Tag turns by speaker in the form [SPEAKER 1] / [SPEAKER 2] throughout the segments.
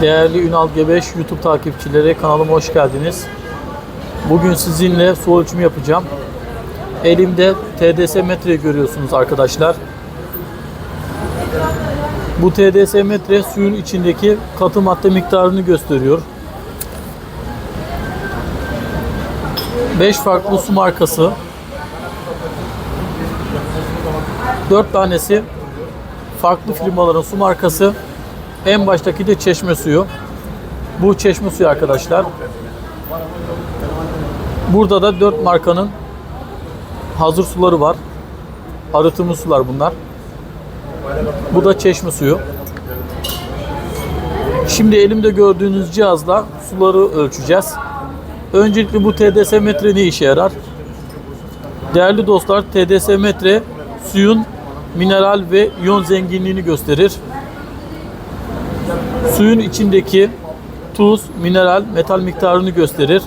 [SPEAKER 1] Değerli Ünal Gebeş YouTube takipçileri kanalıma hoş geldiniz. Bugün sizinle su ölçümü yapacağım. Elimde TDS metre görüyorsunuz arkadaşlar. Bu TDS metre suyun içindeki katı madde miktarını gösteriyor. 5 farklı su markası. 4 tanesi farklı firmaların su markası. En baştaki de çeşme suyu. Bu çeşme suyu arkadaşlar. Burada da 4 markanın hazır suları var. Arıtımlı sular bunlar. Bu da çeşme suyu. Şimdi elimde gördüğünüz cihazla suları ölçeceğiz. Öncelikle bu TDS metre ne işe yarar? Değerli dostlar TDS metre suyun mineral ve iyon zenginliğini gösterir. Suyun içindeki tuz, mineral, metal miktarını gösterir.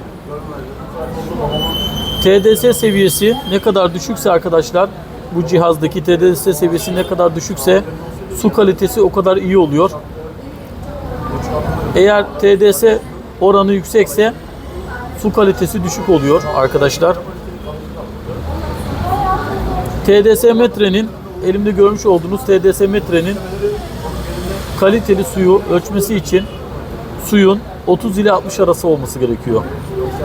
[SPEAKER 1] TDS seviyesi ne kadar düşükse arkadaşlar bu cihazdaki TDS seviyesi ne kadar düşükse su kalitesi o kadar iyi oluyor. Eğer TDS oranı yüksekse su kalitesi düşük oluyor arkadaşlar. TDS metrenin elimde görmüş olduğunuz TDS metrenin kaliteli suyu ölçmesi için suyun 30 ile 60 arası olması gerekiyor.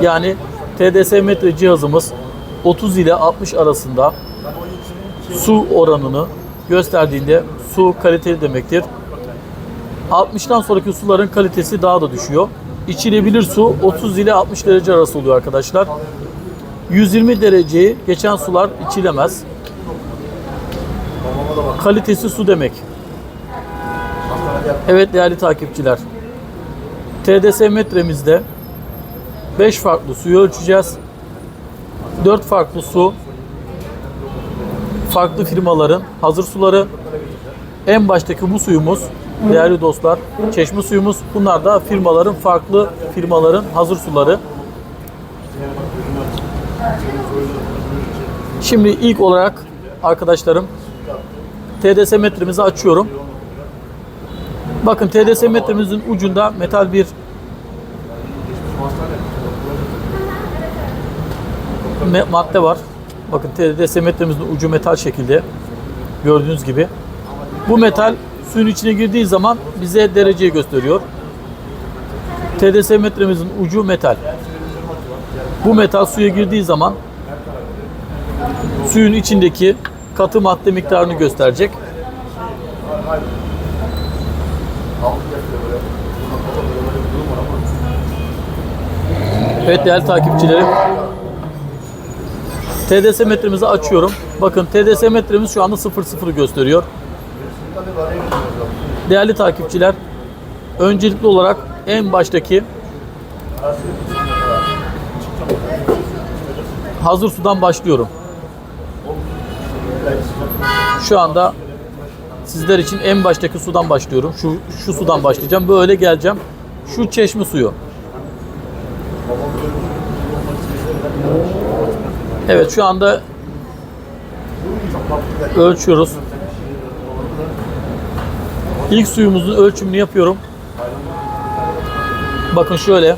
[SPEAKER 1] Yani TDS metre cihazımız 30 ile 60 arasında su oranını gösterdiğinde su kaliteli demektir. 60'tan sonraki suların kalitesi daha da düşüyor. İçilebilir su 30 ile 60 derece arası oluyor arkadaşlar. 120 dereceyi geçen sular içilemez. Kalitesi su demek. Evet değerli takipçiler. TDS metremizde 5 farklı suyu ölçeceğiz. 4 farklı su farklı firmaların hazır suları. En baştaki bu suyumuz değerli dostlar çeşme suyumuz. Bunlar da firmaların farklı firmaların hazır suları. Şimdi ilk olarak arkadaşlarım TDS metremizi açıyorum. Bakın TDS metremizin ucunda metal bir madde var. Bakın TDS metremizin ucu metal şekilde. Gördüğünüz gibi. Bu metal suyun içine girdiği zaman bize dereceyi gösteriyor. TDS metremizin ucu metal. Bu metal suya girdiği zaman suyun içindeki katı madde miktarını gösterecek. Evet değerli takipçilerim. TDS metremizi açıyorum. Bakın TDS metremiz şu anda 00 gösteriyor. Değerli takipçiler, öncelikli olarak en baştaki hazır sudan başlıyorum. Şu anda sizler için en baştaki sudan başlıyorum. Şu şu sudan başlayacağım. Böyle geleceğim. Şu çeşme suyu. Evet şu anda ölçüyoruz. İlk suyumuzun ölçümünü yapıyorum. Bakın şöyle.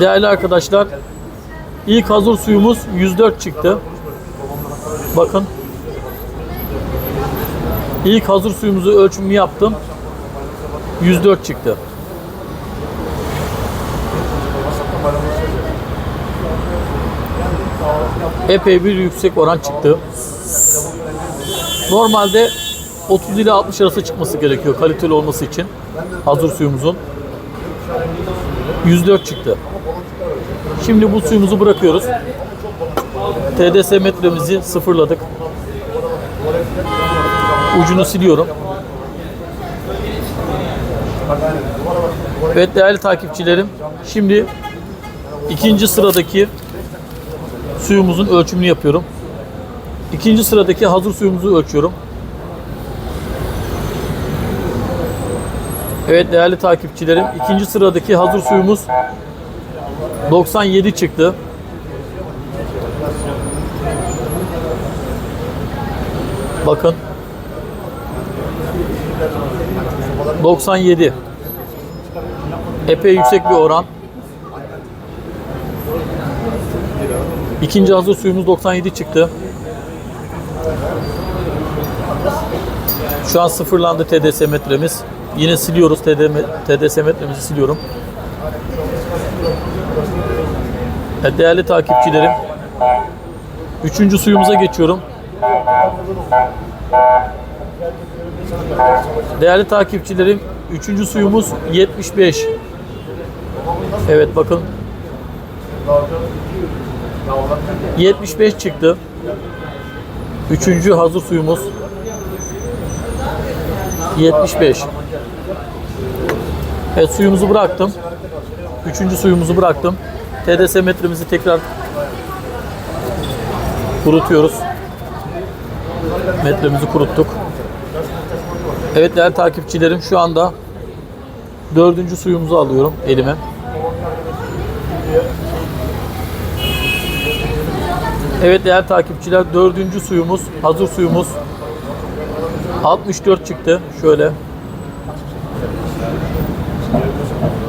[SPEAKER 1] Değerli arkadaşlar, ilk hazır suyumuz 104 çıktı. Bakın. İlk hazır suyumuzu ölçümünü yaptım. 104 çıktı. Epey bir yüksek oran çıktı. Normalde 30 ile 60 arası çıkması gerekiyor kaliteli olması için hazır suyumuzun. 104 çıktı. Şimdi bu suyumuzu bırakıyoruz. TDS metremizi sıfırladık. Ucunu siliyorum. Evet değerli takipçilerim. Şimdi ikinci sıradaki suyumuzun ölçümünü yapıyorum. İkinci sıradaki hazır suyumuzu ölçüyorum. Evet değerli takipçilerim, ikinci sıradaki hazır suyumuz 97 çıktı. Bakın 97. Epey yüksek bir oran. İkinci hazır suyumuz 97 çıktı. Şu an sıfırlandı TDS metremiz. Yine siliyoruz TD TDS metremizi siliyorum. Değerli takipçilerim. Üçüncü suyumuza geçiyorum. Değerli takipçilerim, üçüncü suyumuz 75. Evet bakın. 75 çıktı. Üçüncü hazır suyumuz 75. Evet suyumuzu bıraktım. Üçüncü suyumuzu bıraktım. TDS metremizi tekrar kurutuyoruz. Metremizi kuruttuk. Evet değerli takipçilerim şu anda dördüncü suyumuzu alıyorum elime. Evet değerli takipçiler dördüncü suyumuz hazır suyumuz 64 çıktı şöyle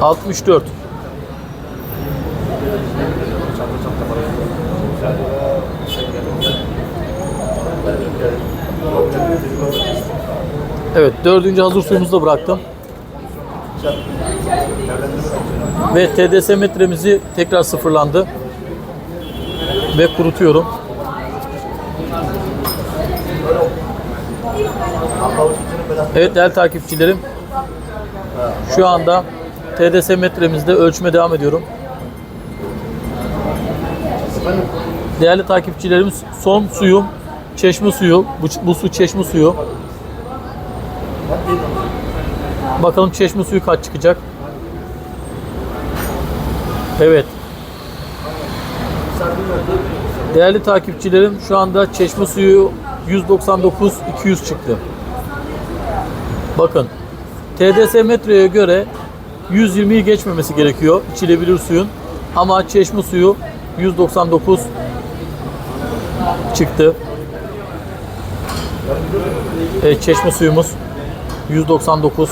[SPEAKER 1] 64 Evet dördüncü hazır suyumuzu da bıraktım. Ve TDS metremizi tekrar sıfırlandı. Ve kurutuyorum. Evet değerli takipçilerim. Şu anda TDS metremizde ölçme devam ediyorum. Değerli takipçilerimiz son suyum çeşme suyu. Bu, bu su çeşme suyu. Bakalım çeşme suyu kaç çıkacak. Evet. Değerli takipçilerim şu anda çeşme suyu 199 200 çıktı. Bakın TDS metreye göre 120'yi geçmemesi gerekiyor içilebilir suyun. Ama çeşme suyu 199 çıktı. Evet, çeşme suyumuz 199.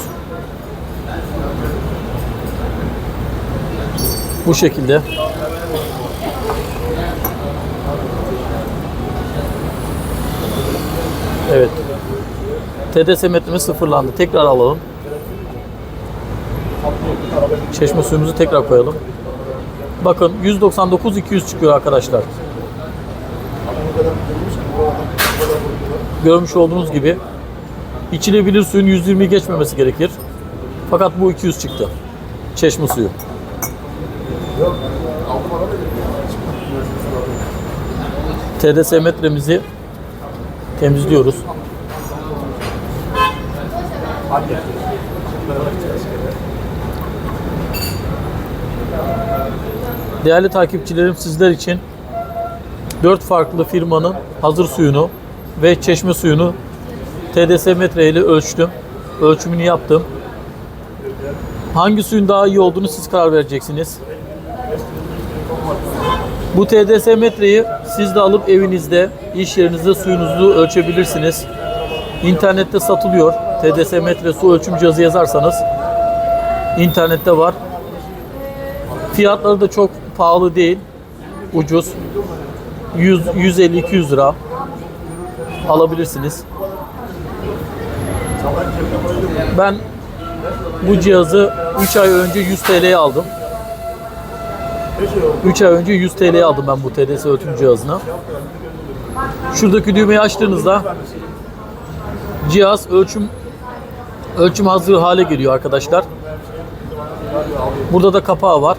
[SPEAKER 1] Bu şekilde. Evet. TDS metremiz sıfırlandı. Tekrar alalım. Çeşme suyumuzu tekrar koyalım. Bakın 199 200 çıkıyor arkadaşlar. Görmüş olduğunuz gibi içilebilir suyun 120 geçmemesi gerekir. Fakat bu 200 çıktı. Çeşme suyu. TDS metremizi temizliyoruz. Değerli takipçilerim sizler için 4 farklı firmanın hazır suyunu ve çeşme suyunu TDS metre ile ölçtüm. Ölçümünü yaptım. Hangi suyun daha iyi olduğunu siz karar vereceksiniz. Bu TDS metreyi siz de alıp evinizde, iş yerinizde suyunuzu ölçebilirsiniz. İnternette satılıyor. TDS metre su ölçüm cihazı yazarsanız internette var. Fiyatları da çok pahalı değil. Ucuz. 100 150 200 lira alabilirsiniz. Ben bu cihazı 3 ay önce 100 TL'ye aldım. 3 ay önce 100 TL'ye aldım ben bu TDS ölçüm cihazını. Şuradaki düğmeyi açtığınızda cihaz ölçüm ölçüm hazır hale geliyor arkadaşlar. Burada da kapağı var.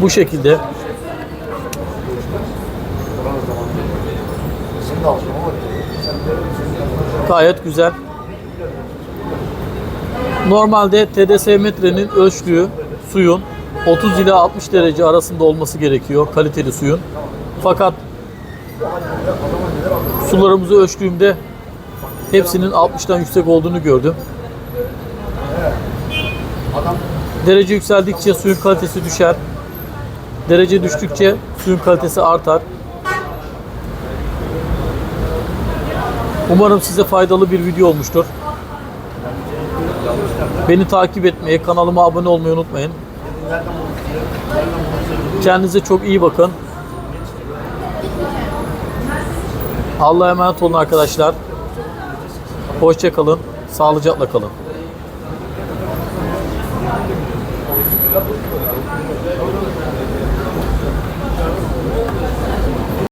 [SPEAKER 1] Bu şekilde. Gayet güzel. Normalde TDS metrenin ölçtüğü suyun 30 ila 60 derece arasında olması gerekiyor kaliteli suyun. Fakat sularımızı ölçtüğümde hepsinin 60'tan yüksek olduğunu gördüm. Derece yükseldikçe suyun kalitesi düşer. Derece düştükçe suyun kalitesi artar. Umarım size faydalı bir video olmuştur. Beni takip etmeyi, kanalıma abone olmayı unutmayın. Kendinize çok iyi bakın. Allah'a emanet olun arkadaşlar. Hoşça kalın. Sağlıcakla kalın.